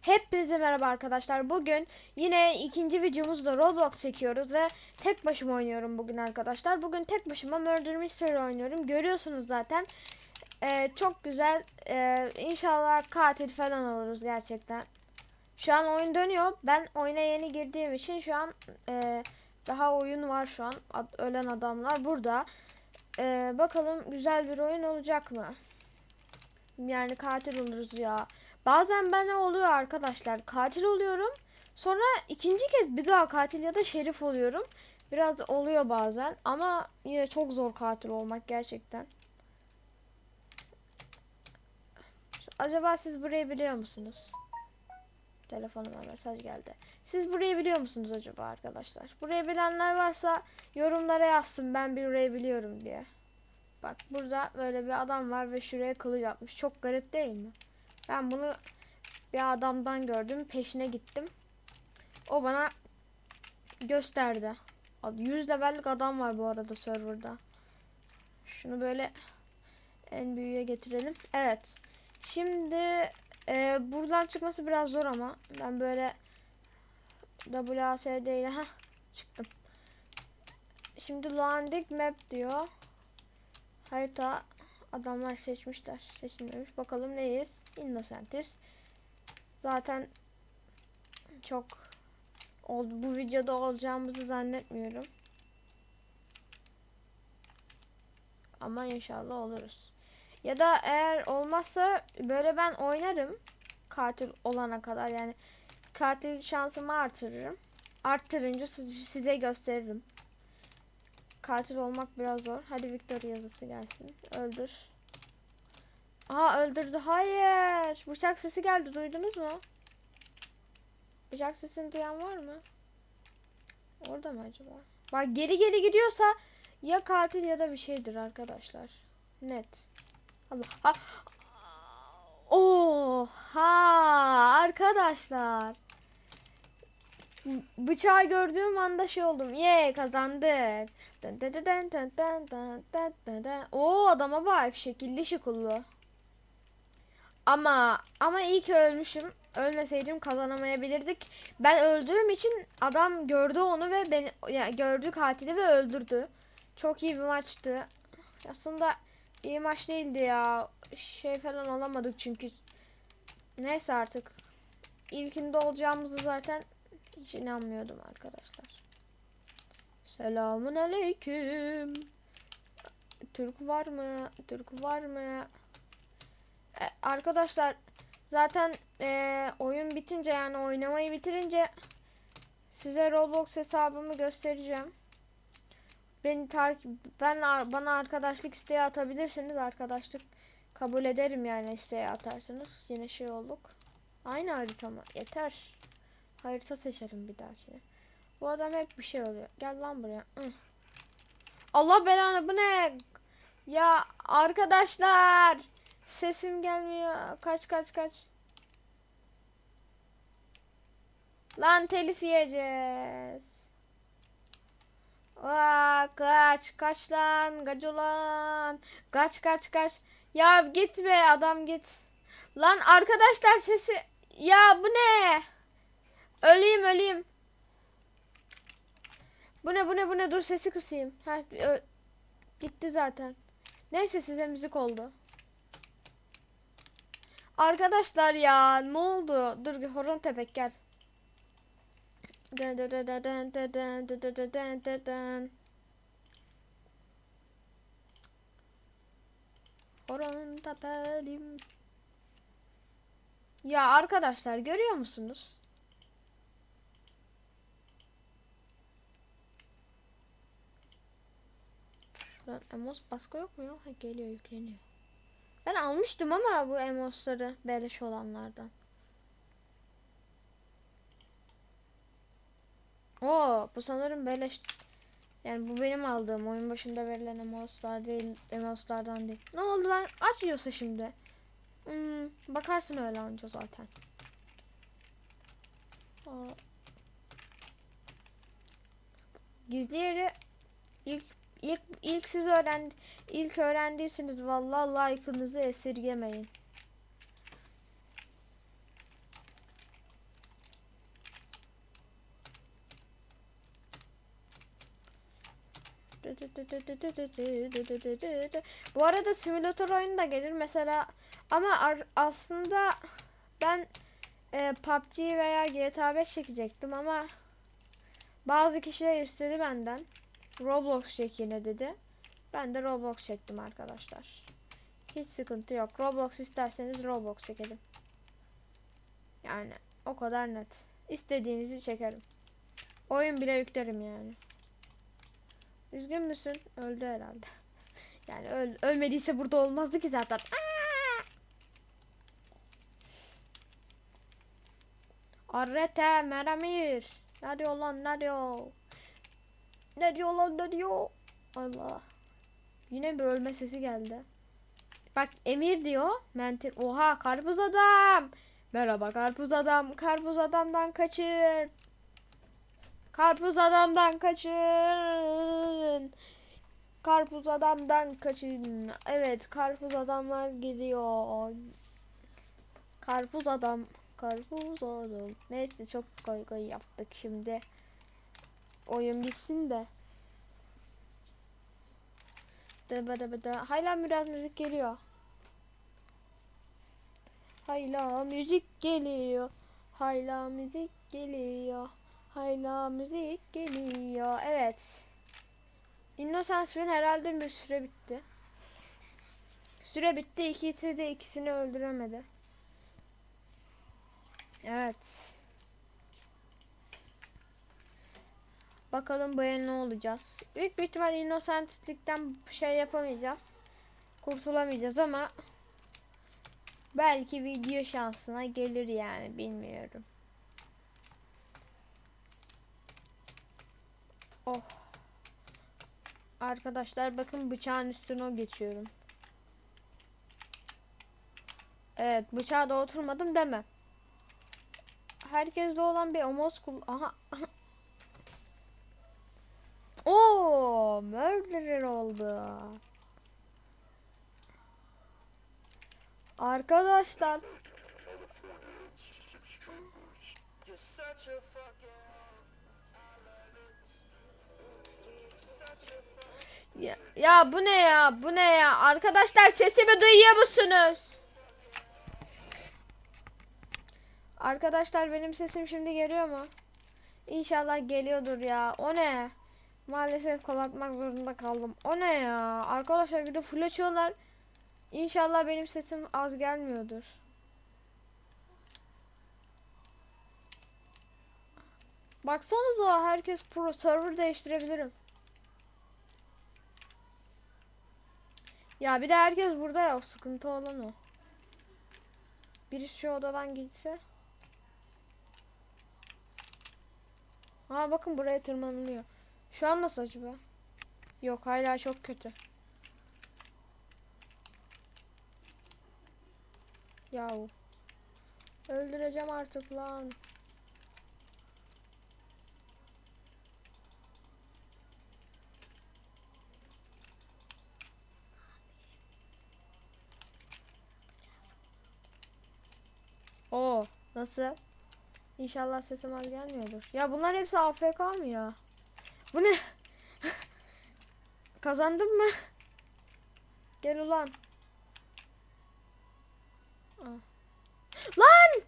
Hepinize merhaba arkadaşlar. Bugün yine ikinci videomuzda Roblox çekiyoruz ve tek başıma oynuyorum bugün arkadaşlar. Bugün tek başıma Murder Mystery oynuyorum. Görüyorsunuz zaten. Ee, çok güzel. Ee, inşallah katil falan oluruz gerçekten. Şu an oyun dönüyor. Ben oyuna yeni girdiğim için şu an e, daha oyun var şu an. Ad- ölen adamlar burada. Ee, bakalım güzel bir oyun olacak mı? Yani katil oluruz ya. Bazen ben ne oluyor arkadaşlar? Katil oluyorum. Sonra ikinci kez bir daha katil ya da şerif oluyorum. Biraz oluyor bazen ama yine çok zor katil olmak gerçekten. Acaba siz burayı biliyor musunuz? Telefonuma mesaj geldi. Siz burayı biliyor musunuz acaba arkadaşlar? Burayı bilenler varsa yorumlara yazsın ben burayı biliyorum diye. Bak burada böyle bir adam var ve şuraya kılıç atmış. Çok garip değil mi? Ben bunu bir adamdan gördüm. Peşine gittim. O bana gösterdi. 100 levellik adam var bu arada serverda. Şunu böyle en büyüğe getirelim. Evet. Şimdi e, buradan çıkması biraz zor ama ben böyle WASD ile ha çıktım. Şimdi landing map diyor. Harita adamlar seçmişler. Seçilmemiş. Bakalım neyiz? Innocent'iz. Zaten çok oldu. Bu videoda olacağımızı zannetmiyorum. Ama inşallah oluruz. Ya da eğer olmazsa böyle ben oynarım. Katil olana kadar yani katil şansımı artırırım. Arttırınca siz- size gösteririm. Katil olmak biraz zor. Hadi Victor yazısı gelsin. Öldür. Aa öldürdü. Hayır. Bıçak sesi geldi. Duydunuz mu? Bıçak sesini duyan var mı? Orada mı acaba? Bak geri geri gidiyorsa ya katil ya da bir şeydir arkadaşlar. Net. Allah. Ha. Oha arkadaşlar. Bıçağı gördüğüm anda şey oldum. Ye kazandık. Dın adama bak şekilli şıkıllı. Ama ama iyi ki ölmüşüm. Ölmeseydim kazanamayabilirdik. Ben öldüğüm için adam gördü onu ve beni ya gördü katili ve öldürdü. Çok iyi bir maçtı. Aslında iyi maç değildi ya. Şey falan olamadık çünkü. Neyse artık. İlkinde olacağımızı zaten hiç inanmıyordum arkadaşlar. Selamun aleyküm. Türk var mı? Türk var mı? E, arkadaşlar zaten e, oyun bitince yani oynamayı bitirince size Roblox hesabımı göstereceğim. Beni takip ben bana arkadaşlık isteği atabilirsiniz. Arkadaşlık kabul ederim yani isteği atarsanız. Yine şey olduk. Aynı harita mı? Yeter. Harita seçerim bir dahakine. Bu adam hep bir şey oluyor. Gel lan buraya. Allah belanı bu ne? Ya arkadaşlar. Sesim gelmiyor. Kaç kaç kaç. Lan telif yiyeceğiz. Aa, kaç kaç lan gacolan. Kaç kaç kaç. Ya git be adam git. Lan arkadaşlar sesi. Ya bu ne? Öleyim öleyim. Bu ne bu ne bu ne dur sesi kısayım. Ha, gitti zaten. Neyse size müzik oldu. Arkadaşlar ya ne oldu? Dur horon tepek gel. Horon tepelim. Ya arkadaşlar görüyor musunuz? Şuradan emos baskı yok mu? Ha, geliyor yükleniyor. Ben almıştım ama bu emosları beleş olanlardan. Oo, bu sanırım beleş. Yani bu benim aldığım oyun başında verilen emoslar değil, emoslardan değil. Ne oldu lan? Aç yiyorsa şimdi. Hmm, bakarsın öyle anca zaten. Aa. Gizli yeri ilk ilk ilk siz öğren ilk öğrendiyseniz vallahi like'ınızı esirgemeyin. Bu arada simülatör oyunu da gelir mesela ama aslında ben e, PUBG veya GTA 5 çekecektim ama bazı kişiler istedi benden. Roblox çek yine dedi. Ben de Roblox çektim arkadaşlar. Hiç sıkıntı yok. Roblox isterseniz Roblox çekelim. Yani o kadar net. İstediğinizi çekerim. Oyun bile yüklerim yani. Üzgün müsün? Öldü herhalde. Yani öl ölmediyse burada olmazdı ki zaten. Arrete Meramir. Ne diyor lan ne? Ne diyor lan ne diyor? Allah. Yine bir ölme sesi geldi. Bak Emir diyor. Mentir. Oha karpuz adam. Merhaba karpuz adam. Karpuz adamdan kaçın. Karpuz adamdan kaçın. Karpuz adamdan kaçın. Evet karpuz adamlar gidiyor. Karpuz adam. Karpuz adam. Neyse çok koy koy yaptık şimdi. Oyun bitsin de. Dıbı dıbı dı. Hala biraz müzik geliyor. Hayla müzik geliyor. Hayla müzik geliyor. Hayla müzik geliyor. Evet. Innocence herhalde bir süre bitti. Süre bitti. İkisi de ikisini öldüremedi. Evet. Bakalım bu ne olacağız. Büyük bir ihtimal Innocent'likten şey yapamayacağız. Kurtulamayacağız ama belki video şansına gelir yani bilmiyorum. Oh. Arkadaşlar bakın bıçağın üstüne geçiyorum. Evet bıçağa da oturmadım deme. Herkeste olan bir omos kul... Aha. Oo, murderer oldu. Arkadaşlar ya, ya bu ne ya? Bu ne ya? Arkadaşlar sesimi duyuyor musunuz? Arkadaşlar benim sesim şimdi geliyor mu? İnşallah geliyordur ya. O ne? Maalesef kapatmak zorunda kaldım. O ne ya? Arkadaşlar bir de full açıyorlar. İnşallah benim sesim az gelmiyordur. Baksanıza herkes pro server değiştirebilirim. Ya bir de herkes burada ya sıkıntı olan o. Birisi şu odadan gitse. Ha bakın buraya tırmanılıyor. Şu an nasıl acaba? Yok hala çok kötü. Yahu. Öldüreceğim artık lan. Oo, nasıl? İnşallah sesim az gelmiyordur. Ya bunlar hepsi AFK mı ya? Bu ne? Kazandım mı? Gel ulan. Lan!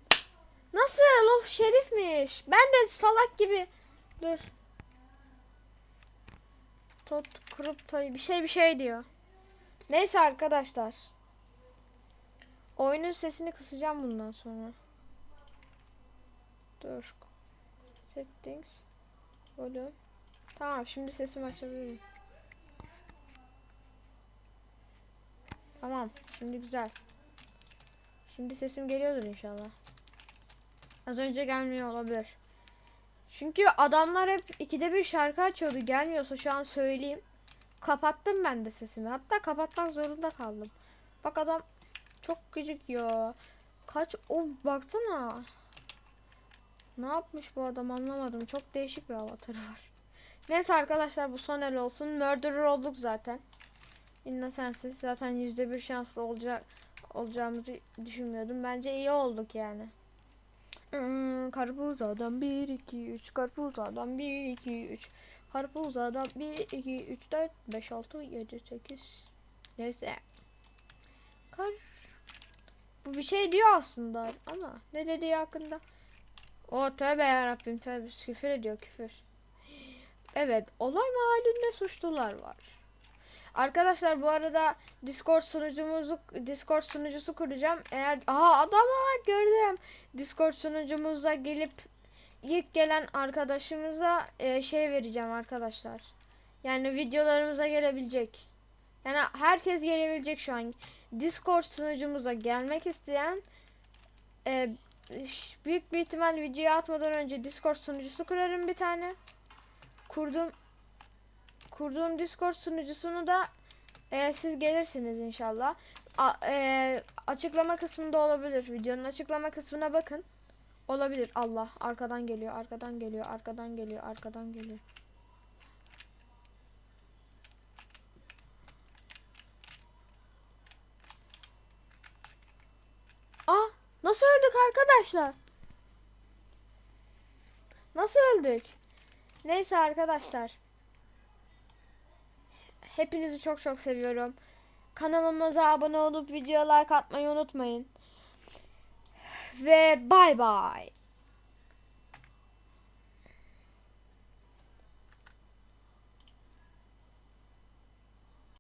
Nasıl? Of şerifmiş. Ben de salak gibi. Dur. Tot kurup toy bir şey bir şey diyor. Neyse arkadaşlar. Oyunun sesini kısacağım bundan sonra. Dur. Settings. Volume. Tamam şimdi sesimi açabilirim. Tamam şimdi güzel. Şimdi sesim geliyordur inşallah. Az önce gelmiyor olabilir. Çünkü adamlar hep ikide bir şarkı açıyordu. Gelmiyorsa şu an söyleyeyim. Kapattım ben de sesimi. Hatta kapatmak zorunda kaldım. Bak adam çok gıcık ya. Kaç o baksana. Ne yapmış bu adam anlamadım. Çok değişik bir avatarı var. Neyse arkadaşlar bu son el olsun. Murderer olduk zaten. Innocence'siz zaten yüzde bir şanslı olacak olacağımızı düşünmüyordum. Bence iyi olduk yani. Hmm, karpuz adam 1 2 3 karpuz adam 1 2 3 Karpuz adam 1, 2, 3, 4, 5, 6, 7, 8. Neyse. Kar. Bu bir şey diyor aslında ama ne dediği hakkında. O tövbe yarabbim tövbe küfür ediyor küfür. Evet olay mahallinde suçlular var. Arkadaşlar bu arada Discord sunucumuzu Discord sunucusu kuracağım. Eğer aha adama gördüm. Discord sunucumuza gelip ilk gelen arkadaşımıza e, şey vereceğim arkadaşlar. Yani videolarımıza gelebilecek. Yani herkes gelebilecek şu an. Discord sunucumuza gelmek isteyen e, büyük bir ihtimal videoyu atmadan önce Discord sunucusu kurarım bir tane. Kurdum kurduğum Discord sunucusunu da e, siz gelirsiniz inşallah. A- e, açıklama kısmında olabilir. Videonun açıklama kısmına bakın. Olabilir. Allah arkadan geliyor, arkadan geliyor, arkadan geliyor, arkadan geliyor. Aa, nasıl öldük arkadaşlar? Nasıl öldük? Neyse arkadaşlar. Hepinizi çok çok seviyorum. Kanalımıza abone olup video like atmayı unutmayın. Ve bay bay.